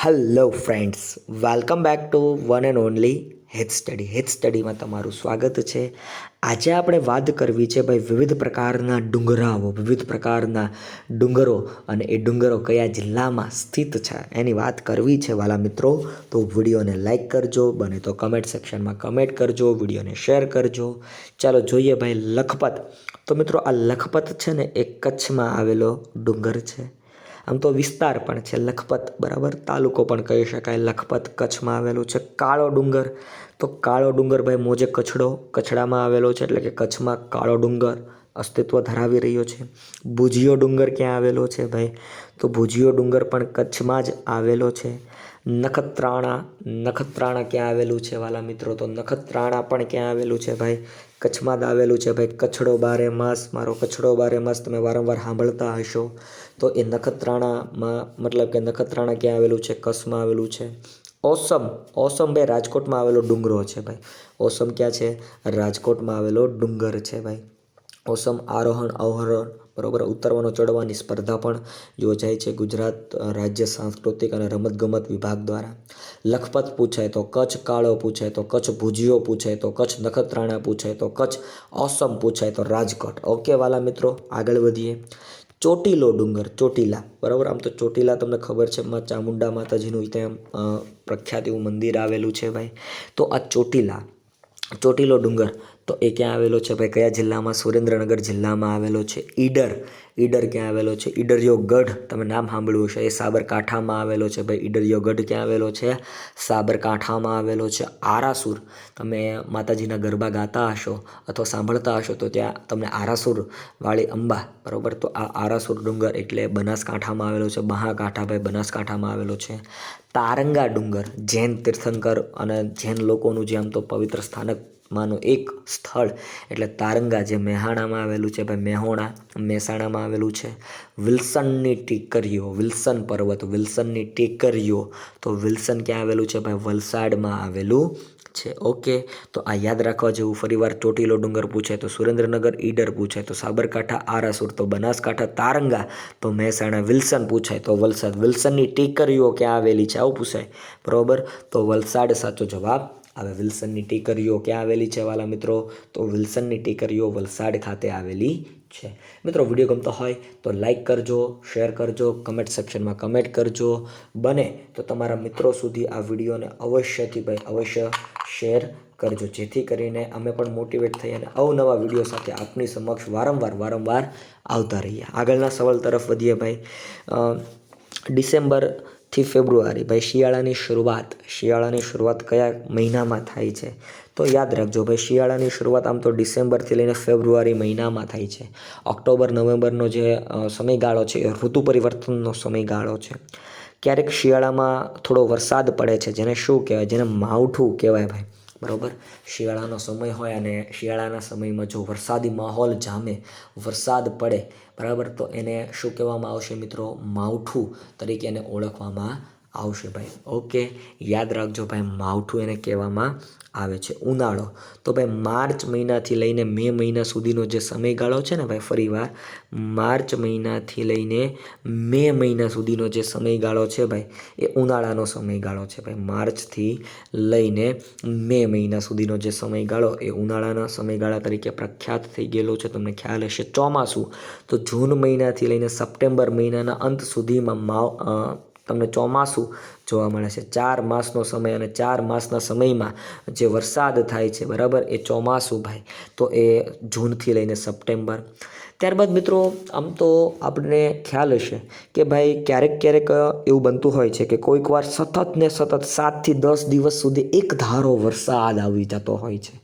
Hello friends welcome back to one and only head study head સ્ટડીમાં તમારું સ્વાગત છે. આજે આપણે વાત કરવી છે ભાઈ વિવિધ પ્રકારના ડુંગરાઓ, વિવિધ પ્રકારના ડુંગરો અને એ ડુંગરો કયા જિલ્લામાં સ્થિત છે એની વાત કરવી છે વાલા મિત્રો. તો વિડીયોને લાઇક કરજો, બને તો કમેન્ટ સેક્શનમાં કમેન્ટ કરજો, વિડીયોને શેર કરજો. ચાલો જોઈએ ભાઈ લખપત. તો મિત્રો આ લખપત છે ને એ કચ્છમાં આવેલો ડુંગર છે. આમ તો વિસ્તાર પણ છે લખપત, બરાબર? તાલુકો પણ કહી શકાય. લખપત કચ્છમાં આવેલું છે કાળો ડુંગર. તો કાળો ડુંગર ભાઈ મોજે કચ્છડો. કચ્છડામાં આવેલો છે એટલે કે કચ્છમાં કાળો ડુંગર અસ્તિત્વ ધરાવી રહ્યો છે. ભુજિયો ડુંગર ક્યાં આવેલો છે ભાઈ? તો ભુજિયો ડુંગર પણ કચ્છમાં જ આવેલો છે. નખત્રાણા નખત્રાણા ક્યાં આવેલું છે વાલા મિત્રો? તો નખત્રાણા પણ ક્યાં આવેલું છે ભાઈ? કચ્છમાં જ આવેલું છે ભાઈ. કચ્છડો બારે માસ. મારો કચ્છડો બારે માસ તમે વારંવાર સાંભળતા હશો. તો એ નખત્રાણામાં મતલબ કે નખત્રાણા ક્યાં આવેલું છે? કચ્છમાં આવેલું છે. ઓસમ ઓસમ ભાઈ રાજકોટમાં આવેલો ડુંગરો છે ભાઈ. ઓસમ ક્યાં છે? રાજકોટમાં આવેલો ડુંગર છે ભાઈ. ઓસમ આરોહણ અવરોહણ બરોબર? ઉતરવાનો, ચડવાની સ્પર્ધા પણ યોજાય છે ગુજરાત રાજ્ય સાંસ્કૃતિક અને રમતગમત વિભાગ દ્વારા. લખપત પૂછાય તો કચ્છ, કાળો પૂછાય તો કચ્છ ભુજીઓ પૂછાય તો કચ્છ, નખત્રાણા પૂછાય તો કચ્છ, ઓસમ પૂછાય તો રાજકોટ. ઓકે વાલા મિત્રો, આગળ વધીએ. ચોટીલો ડુંગર, ચોટીલા. બરાબર? આમ તો ચોટીલા તમને ખબર છે, માં ચામુંડા માતાજીનું ત્યાં પ્રખ્યાત એવું મંદિર આવેલું છે ભાઈ. તો આ ચોટીલા, ચોટીલો ડુંગર તો એ ક્યાં આવેલો છે ભાઈ? કયા જિલ્લામાં? સુરેન્દ્રનગર જિલ્લામાં આવેલો છે. ઈડર. ઈડર ક્યાં આવેલો છે? ઈડરિયો ગઢ. તમે નામ સાંભળ્યું હશે. એ સાબરકાંઠામાં આવેલો છે ભાઈ. ઈડરિયો ગઢ ક્યાં આવેલો છે? સાબરકાંઠામાં આવેલો છે આરાસુર. તમે માતાજીના ગરબા ગાતા હશો અથવા સાંભળતા હશો તો ત્યાં તમને આરાસુર વાળી અંબા. બરાબર? તો આ આરાસુર ડુંગર એટલે બનાસકાંઠામાં આવેલો છે. મહાકાંઠા ભાઈ બનાસકાંઠામાં આવેલો છે. તારંગા ડુંગર. જૈન તીર્થંકર અને જૈન લોકોનું જે આમ તો પવિત્ર સ્થાનક માનું એક સ્થળ. એટલે તારંગા જે મહેસાણામાં આવેલું છે, ભાઈ મેહોણા, મહેસાણામાં આવેલું છે. વિલ્સનની ટીકરીઓ, વિલ્સન પર્વત, વિલ્સનની ટીકરીઓ. તો વિલ્સન ક્યાં આવેલું છે, ભાઈ વલસાડમાં આવેલું છે. ઓકે, તો આ યાદ રાખવા જેવું ફરીવાર ચોટીલો ડુંગર પૂછે તો સુરેન્દ્રનગર, ઈડર પૂછે તો સાબરકાંઠા, આરાસુર તો બનાસકાંઠા, તારંગા તો મહેસાણા, વિલ્સન પૂછાય તો વલસાડ. વિલ્સનની ટીકરીઓ ક્યાં આવેલી છે, આવું પૂછાય. બરાબર? તો વલસાડ સાચો જવાબ આવે વિલ્સનની ટીકરીઓ ક્યાં આવેલી છે વાલા મિત્રો? તો વિલ્સનની ટીકરીઓ વલસાડ ખાતે આવેલી છે. મિત્રો વીડિયો ગમતો હોય તો લાઇક કરજો શેર કરજો કમેન્ટ સેક્શનમાં કમેન્ટ કરજો. બને તો તમારા મિત્રો સુધી આ વિડીયોને અવશ્યથી ભાઈ અવશ્ય શેર કરજો. જેથી કરીને અમે પણ મોટિવેટ થઈ અને અવનવા વીડિયો સાથે આપની સમક્ષ વારંવાર વારંવાર આવતા રહીએ. આગળના સવાલ તરફ વધીએ ભાઈ. અ, ડિસેમ્બરથી ફેબ્રુઆરી, ભાઈ શિયાળાની શરૂઆત શિયાળાની શરૂઆત કયા મહિનામાં થાય છે? તો યાદ રાખજો ભાઈ, શિયાળાની શરૂઆત આમ તો ડિસેમ્બરથી લઈને ફેબ્રુઆરી મહિનામાં થાય છે. ઓક્ટોબર, નવેમ્બરનો જે સમયગાળો છે એ ઋતુ પરિવર્તનનો સમયગાળો છે. ક્યારેક શિયાળામાં થોડો વરસાદ પડે છે, જેને શું કહેવાય? જેને માવઠું કહેવાય ભાઈ. બરાબર? શિયાળાનો સમય હોય અને શિયાળાના સમયમાં જો વરસાદી માહોલ જામે, વરસાદ પડે, બરાબર? તો એને શું કહેવામાં આવશે મિત્રો? માવઠું તરીકે એને ઓળખવામાં આવશે ભાઈ. ઓકે? યાદ રાખજો ભાઈ, માવઠું એને કહેવામાં આવે છે. ઉનાળો. તો ભાઈ, માર્ચ મહિનાથી લઈને મે મહિના સુધીનો જે સમયગાળો છે ને ભાઈ, ફરીવાર, માર્ચ મહિનાથી લઈને મે મહિના સુધીનો જે સમયગાળો છે ભાઈ, એ ઉનાળાનો સમયગાળો છે ભાઈ. માર્ચથી લઈને મે મહિના સુધીનો જે સમયગાળો, એ ઉનાળાના સમયગાળા તરીકે પ્રખ્યાત થઈ ગયેલો છે. તમને ખ્યાલ હશે ચોમાસું. તો જૂન મહિનાથી લઈને સપ્ટેમ્બર મહિનાના અંત સુધીમાં માવ તમને ચોમાસું જોવા મળે છે. ચાર માસનો સમય અને ચાર માસના સમયમાં જે વરસાદ થાય છે, બરાબર? એ ચોમાસું ભાઈ, તો એ જૂનથી લઈને સપ્ટેમ્બર. ત્યારબાદ મિત્રો, આમ તો આપણને ખ્યાલ હશે કે ભાઈ, ક્યારેક ક્યારેક એવું બનતું હોય છે કે કોઈક વાર સતત ને સતત સાતથી દસ દિવસ સુધી એક ધારો વરસાદ આવી જતો હોય છે,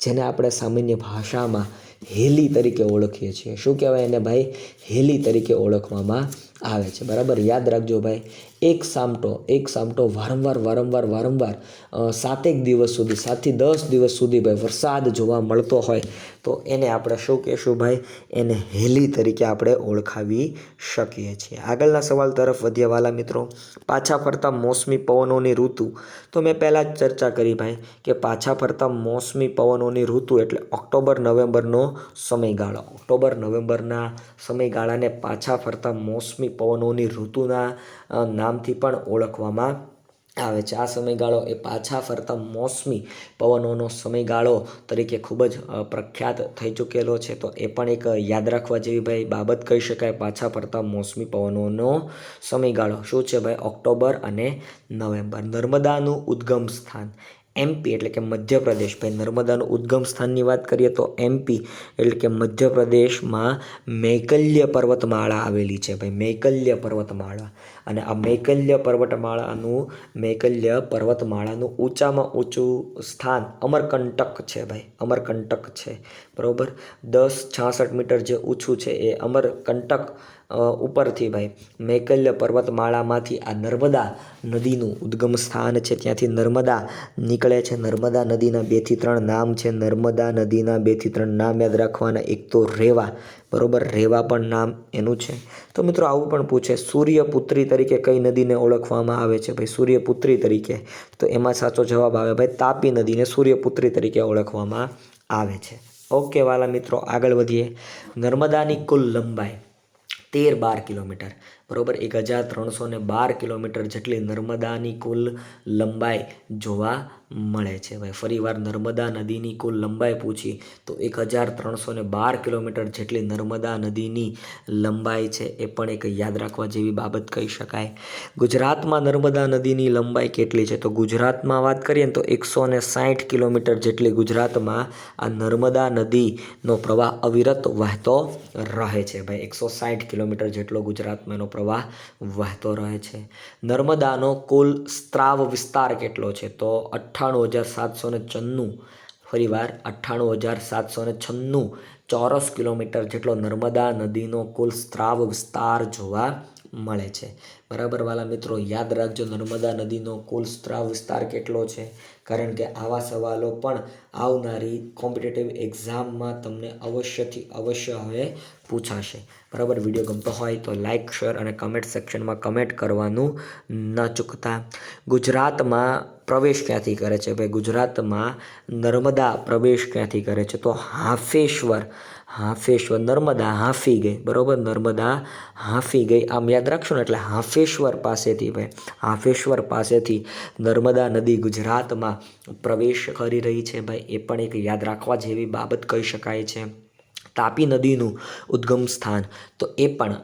જેને આપણે સામાન્ય ભાષામાં હેલી તરીકે ઓળખીએ છીએ. શું કહેવાય એને ભાઈ? હેલી તરીકે ઓળખવામાં આવે છે. બરાબર? યાદ રાખજો ભાઈ એક સામટો એક સામટો વારંવાર વારંવાર વારંવાર સાતેક દિવસ સુધી, સાતથી દસ દિવસ સુધી ભાઈ વરસાદ જોવા મળતો હોય, તો એને આપણે શું કહેશું ભાઈ? એને હેલી તરીકે આપણે ઓળખાવી શકીએ છીએ. આગળના સવાલ તરફ વધ્યા, વાલા મિત્રો. પાછા ફરતા મોસમી પવનોની ઋતુ. તો મેં પહેલાં જ ચર્ચા કરી ભાઈ, કે પાછા ફરતા મોસમી પવનોની ઋતુ એટલે ઓક્ટોબર, નવેમ્બરનો સમયગાળો. ઓક્ટોબર, નવેમ્બરના સમયગાળાને પાછા ફરતા મોસમી પવનોની ઋતુના નામથી પણ ઓળખવામાં આવે છે. આ સમયગાળો એ પાછા ફરતા મોસમી પવનોનો સમયગાળો તરીકે ખૂબ જ પ્રખ્યાત થઈ ચૂકેલો છે. તો એ પણ એક યાદ રાખવા જેવી ભાઈ બાબત કહી શકાય, પાછા ફરતા મોસમી પવનોનો સમયગાળો. શું છે ભાઈ? ઓક્ટોબર અને નવેમ્બર. નર્મદાનું ઉદ્ગમ સ્થાન. એમપી એટલે કે મધ્યપ્રદેશ. ભાઈ, નર્મદાનું ઉદ્ગમ સ્થાનની વાત કરીએ તો એમપી એટલે કે મધ્યપ્રદેશમાં મૈકલ્ય પર્વતમાળા આવેલી છે ભાઈ. મૈકલ્ય પર્વતમાળા. અને આ મૈકલ્ય પર્વતમાળાનું મૈકલ્ય પર્વતમાળાનું ઊંચામાં ઊંચું સ્થાન અમરકંટક છે ભાઈ, અમરકંટક છે, બરાબર? દસ છાસઠ મીટર જે ઊંચું છે એ અમરકંટક ઉપરથી ભાઈ મૈકલ્ય પર્વતમાળામાંથી આ નર્મદા નદીનું ઉદ્ગમ સ્થાન છે. ત્યાંથી નર્મદા નીકળે છે. નર્મદા નદીના બેથી ત્રણ નામ છે. નર્મદા નદીના બેથી ત્રણ નામ યાદ રાખવાના. એક તો રેવા બરોબર, રેવા પણ નામ એનું છે. તો મિત્રો આવું પણ પૂછે, સૂર્યપુત્રી તરીકે કઈ નદીને ઓળખવામાં આવે છે? ભાઈ, સૂર્યપુત્રી તરીકે. તો એમાં સાચો જવાબ આવે, ભાઈ, તાપી નદીને સૂર્યપુત્રી તરીકે ઓળખવામાં આવે છે. ઓકે વાલા મિત્રો, આગળ વધીએ. નર્મદાની કુલ લંબાઈ તેર બાર કિલોમીટર. બરોબર? એક હજાર ત્રણસો ને બાર કિલોમીટર જેટલી નર્મદાની કુલ લંબાઈ જોવા મળે છે. ભાઈ ફરીવાર નર્મદા નદીની કુલ લંબાઈ પૂછી. તો એક હજાર ત્રણસો ને બાર કિલોમીટર જેટલી નર્મદા નદીની લંબાઈ છે એ પણ એક યાદ રાખવા જેવી બાબત કહી શકાય. ગુજરાતમાં નર્મદા નદીની લંબાઈ કેટલી છે? તો ગુજરાતમાં વાત કરીએ ને તો એકસો ને સાઠ કિલોમીટર જેટલી ગુજરાતમાં આ નર્મદા નદીનો પ્રવાહ અવિરત વહેતો રહે છે. ભાઈ, એકસો સાઠ કિલોમીટર જેટલો ગુજરાતમાં એનો પ્રવાહ વહેતો રહે છે. નર્મદાનો કુલ સ્ત્રાવ વિસ્તાર કેટલો છે? તો અઠ્ઠાણું હજાર સાતસો ને છન્નું ફરીવાર અઠ્ઠાણું હજાર સાતસો ને છન્નું ચોરસ કિલોમીટર જેટલો નર્મદા નદીનો કુલ સ્ત્રાવ વિસ્તાર જોવા મળે છે. બરાબર વાલા મિત્રો, યાદ રાખજો, નર્મદા નદીનો કુલ સ્ત્રાવ વિસ્તાર કેટલો છે? કારણ કે આવા સવાલો પણ આવનારી કોમ્પિટેટિવ એક્ઝામમાં તમને અવશ્યથી અવશ્ય હવે પૂછાશે. બરાબર? વીડિયો ગમતો હોય તો લાઇક શેર અને કમેન્ટ સેક્શનમાં કમેન્ટ કરવાનું ન ચૂકતા. ગુજરાતમાં પ્રવેશ ક્યાંથી કરે છે? ભાઈ, ગુજરાતમાં નર્મદા પ્રવેશ ક્યાંથી કરે છે? તો હાફેશ્વર હાફેશ્વર, નર્મદા હાંફી ગઈ, બરોબર? નર્મદા હાંફી ગઈ. આમ યાદ રાખશો ને, એટલે હાફેશ્વર પાસેથી ભાઈ, હાફેશ્વર પાસેથી નર્મદા નદી ગુજરાતમાં પ્રવેશ કરી રહી છે ભાઈ. એ પણ એક યાદ રાખવા જેવી બાબત કહી શકાય છે. તાપી નદીનું ઉદ્ગમ સ્થાન. તો એ પણ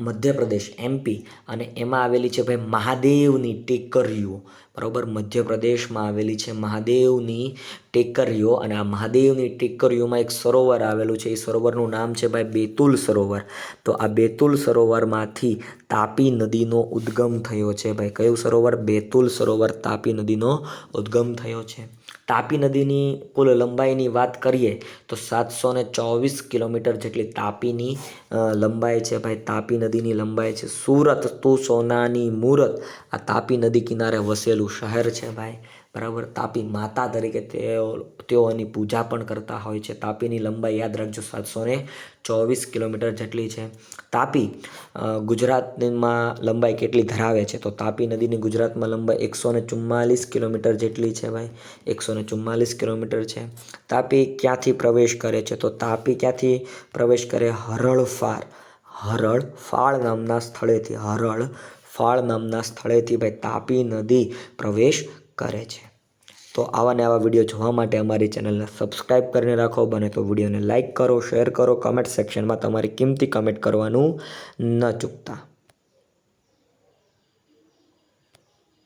મધ્યપ્રદેશ એમપી અને એમાં આવેલી છે ભાઈ મહાદેવની ટેકરીઓ. બરાબર? મધ્યપ્રદેશમાં આવેલી છે મહાદેવની ટેકરીઓ અને આ મહાદેવની ટેકરીઓમાં એક સરોવર આવેલું છે. એ સરોવરનું નામ છે ભાઈ બેતુલ સરોવર. તો આ બેતુલ સરોવરમાંથી તાપી નદીનો ઉદ્ગમ થયો છે ભાઈ. કયું સરોવર? બેતુલ સરોવર તાપી નદીનો ઉદ્ગમ થયો છે. તાપી નદીની કુલ લંબાઈની વાત કરીએ તો સાતસો ચોવીસ કિલોમીટર જેટલી તાપીની લંબાઈ છે ભાઈ, તાપી નદીની લંબાઈ છે. સુરત તું સોનાની મૂરત. આ તાપી નદી કિનારે વસેલું શહેર છે ભાઈ. બરાબર? તાપી માતા તરીકે તેઓ તેઓની પૂજા પણ કરતા હોય છે. તાપીની લંબાઈ યાદ રાખજો સાતસો ને ચોવીસ કિલોમીટર જેટલી છે. તાપી ગુજરાતમાં લંબાઈ કેટલી ધરાવે છે? તો તાપી નદીની ગુજરાતમાં લંબાઈ એકસો ને ચુમ્માલીસ કિલોમીટર જેટલી છે ભાઈ. એકસો ને ચુમ્માલીસ કિલોમીટર છે. તાપી ક્યાંથી પ્રવેશ કરે છે? તો તાપી ક્યાંથી પ્રવેશ કરે? હરળફાર હરળ ફાળ નામના સ્થળેથી, હરળ ફાળ નામના સ્થળેથી ભાઈ તાપી નદી પ્રવેશ કરે છે. તો આવા ને આવા વીડિયો જોવા માટે અમારી ચેનલને સબસ્ક્રાઈબ કરીને રાખો, બને તો વિડીયોને લાઇક કરો શેર કરો કમેન્ટ સેક્શનમાં તમારી કિંમતી કમેન્ટ કરવાનું ન ચૂકતા.